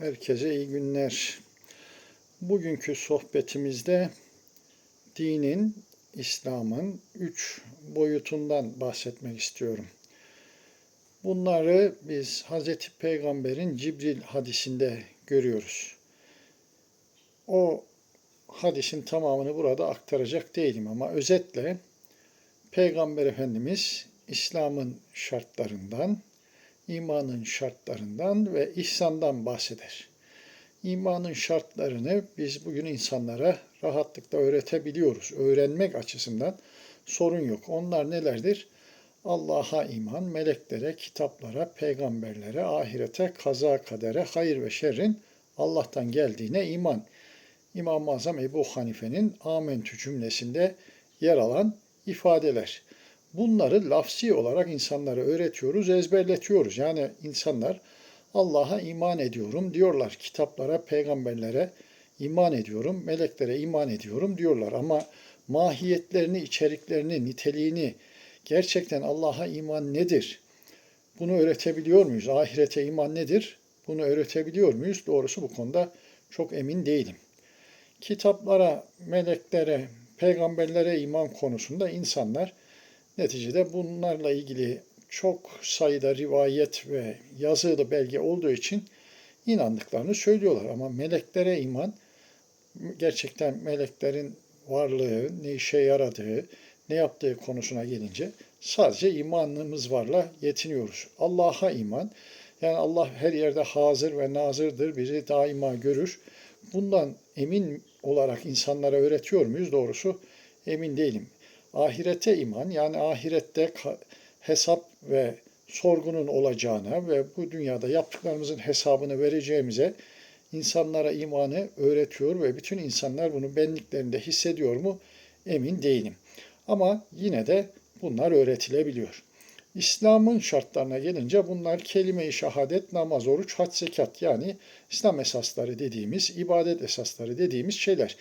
Herkese iyi günler. Bugünkü sohbetimizde dinin, İslam'ın üç boyutundan bahsetmek istiyorum. Bunları biz Hz. Peygamber'in Cibril hadisinde görüyoruz. O hadisin tamamını burada aktaracak değilim ama özetle Peygamber Efendimiz İslam'ın şartlarından, imanın şartlarından ve ihsandan bahseder. İmanın şartlarını biz bugün insanlara rahatlıkla öğretebiliyoruz. Öğrenmek açısından sorun yok. Onlar nelerdir? Allah'a iman, meleklere, kitaplara, peygamberlere, ahirete, kaza kadere, hayır ve şerrin Allah'tan geldiğine iman. İmam-ı Azam Ebu Hanife'nin amentü cümlesinde yer alan ifadeler. Bunları lafsi olarak insanlara öğretiyoruz, ezberletiyoruz. Yani insanlar Allah'a iman ediyorum diyorlar. Kitaplara, peygamberlere iman ediyorum, meleklere iman ediyorum diyorlar. Ama mahiyetlerini, içeriklerini, niteliğini, gerçekten Allah'a iman nedir? Bunu öğretebiliyor muyuz? Ahirete iman nedir? Bunu öğretebiliyor muyuz? Doğrusu bu konuda çok emin değilim. Kitaplara, meleklere, peygamberlere iman konusunda insanlar Neticede bunlarla ilgili çok sayıda rivayet ve yazılı belge olduğu için inandıklarını söylüyorlar. Ama meleklere iman, gerçekten meleklerin varlığı, ne işe yaradığı, ne yaptığı konusuna gelince sadece imanımız varla yetiniyoruz. Allah'a iman, yani Allah her yerde hazır ve nazırdır, bizi daima görür. Bundan emin olarak insanlara öğretiyor muyuz? Doğrusu emin değilim ahirete iman yani ahirette hesap ve sorgunun olacağına ve bu dünyada yaptıklarımızın hesabını vereceğimize insanlara imanı öğretiyor ve bütün insanlar bunu benliklerinde hissediyor mu emin değilim. Ama yine de bunlar öğretilebiliyor. İslam'ın şartlarına gelince bunlar kelime-i şehadet, namaz, oruç, hac, zekat yani İslam esasları dediğimiz, ibadet esasları dediğimiz şeyler.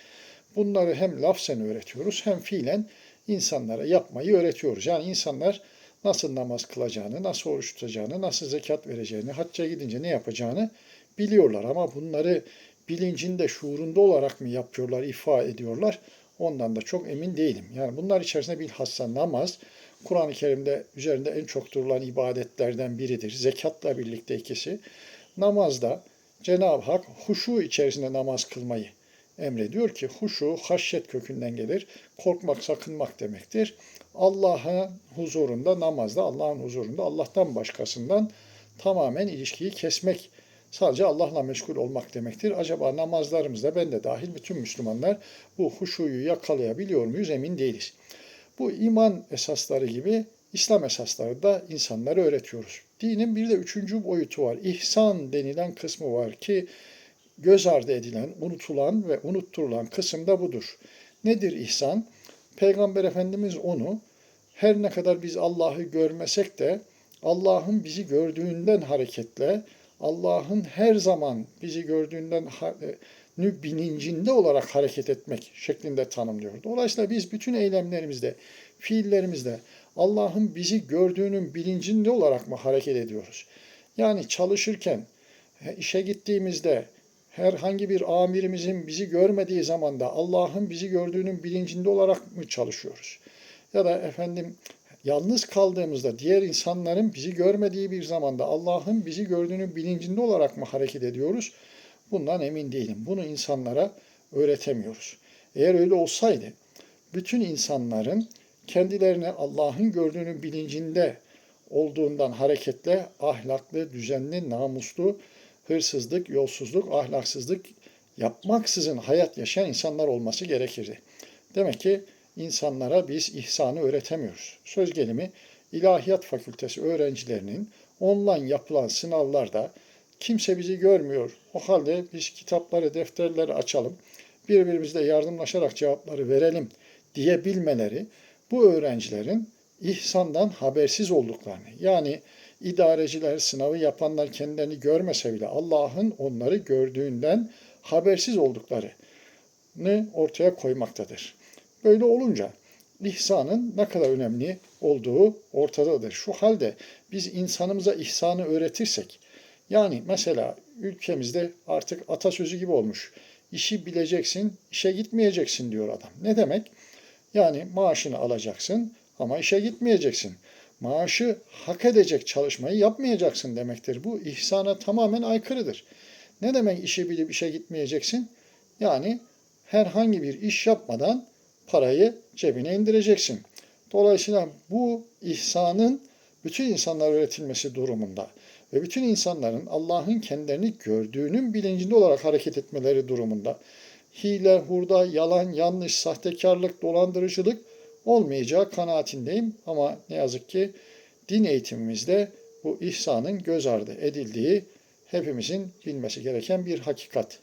Bunları hem lafzen öğretiyoruz hem fiilen insanlara yapmayı öğretiyoruz. Yani insanlar nasıl namaz kılacağını, nasıl oruç tutacağını, nasıl zekat vereceğini, hacca gidince ne yapacağını biliyorlar. Ama bunları bilincinde, şuurunda olarak mı yapıyorlar, ifa ediyorlar? Ondan da çok emin değilim. Yani bunlar içerisinde bilhassa namaz, Kur'an-ı Kerim'de üzerinde en çok durulan ibadetlerden biridir. Zekatla birlikte ikisi. Namazda Cenab-ı Hak huşu içerisinde namaz kılmayı emrediyor ki huşu haşyet kökünden gelir. Korkmak, sakınmak demektir. Allah'ın huzurunda, namazda Allah'ın huzurunda Allah'tan başkasından tamamen ilişkiyi kesmek, sadece Allah'la meşgul olmak demektir. Acaba namazlarımızda ben de dahil bütün Müslümanlar bu huşuyu yakalayabiliyor muyuz emin değiliz. Bu iman esasları gibi İslam esasları da insanlara öğretiyoruz. Dinin bir de üçüncü boyutu var. İhsan denilen kısmı var ki göz ardı edilen, unutulan ve unutturulan kısım da budur. Nedir ihsan? Peygamber Efendimiz onu her ne kadar biz Allah'ı görmesek de Allah'ın bizi gördüğünden hareketle Allah'ın her zaman bizi gördüğünden e, bilincinde olarak hareket etmek şeklinde tanımlıyor. Dolayısıyla biz bütün eylemlerimizde, fiillerimizde Allah'ın bizi gördüğünün bilincinde olarak mı hareket ediyoruz? Yani çalışırken, işe gittiğimizde, herhangi bir amirimizin bizi görmediği zaman da Allah'ın bizi gördüğünün bilincinde olarak mı çalışıyoruz? Ya da efendim yalnız kaldığımızda diğer insanların bizi görmediği bir zamanda Allah'ın bizi gördüğünün bilincinde olarak mı hareket ediyoruz? Bundan emin değilim. Bunu insanlara öğretemiyoruz. Eğer öyle olsaydı bütün insanların kendilerini Allah'ın gördüğünün bilincinde olduğundan hareketle ahlaklı, düzenli, namuslu, hırsızlık, yolsuzluk, ahlaksızlık yapmaksızın hayat yaşayan insanlar olması gerekirdi. Demek ki insanlara biz ihsanı öğretemiyoruz. Söz gelimi İlahiyat Fakültesi öğrencilerinin online yapılan sınavlarda kimse bizi görmüyor. O halde biz kitapları, defterleri açalım, birbirimizle yardımlaşarak cevapları verelim diyebilmeleri bu öğrencilerin ihsandan habersiz olduklarını yani idareciler, sınavı yapanlar kendilerini görmese bile Allah'ın onları gördüğünden habersiz olduklarını ortaya koymaktadır. Böyle olunca ihsanın ne kadar önemli olduğu ortadadır. Şu halde biz insanımıza ihsanı öğretirsek, Yani mesela ülkemizde artık atasözü gibi olmuş. İşi bileceksin, işe gitmeyeceksin diyor adam. Ne demek? Yani maaşını alacaksın ama işe gitmeyeceksin. Maaşı hak edecek çalışmayı yapmayacaksın demektir. Bu ihsana tamamen aykırıdır. Ne demek işi bilip işe gitmeyeceksin? Yani herhangi bir iş yapmadan parayı cebine indireceksin. Dolayısıyla bu ihsanın bütün insanlara öğretilmesi durumunda ve bütün insanların Allah'ın kendilerini gördüğünün bilincinde olarak hareket etmeleri durumunda hile, hurda, yalan, yanlış, sahtekarlık, dolandırıcılık olmayacağı kanaatindeyim. Ama ne yazık ki din eğitimimizde bu ihsanın göz ardı edildiği hepimizin bilmesi gereken bir hakikat.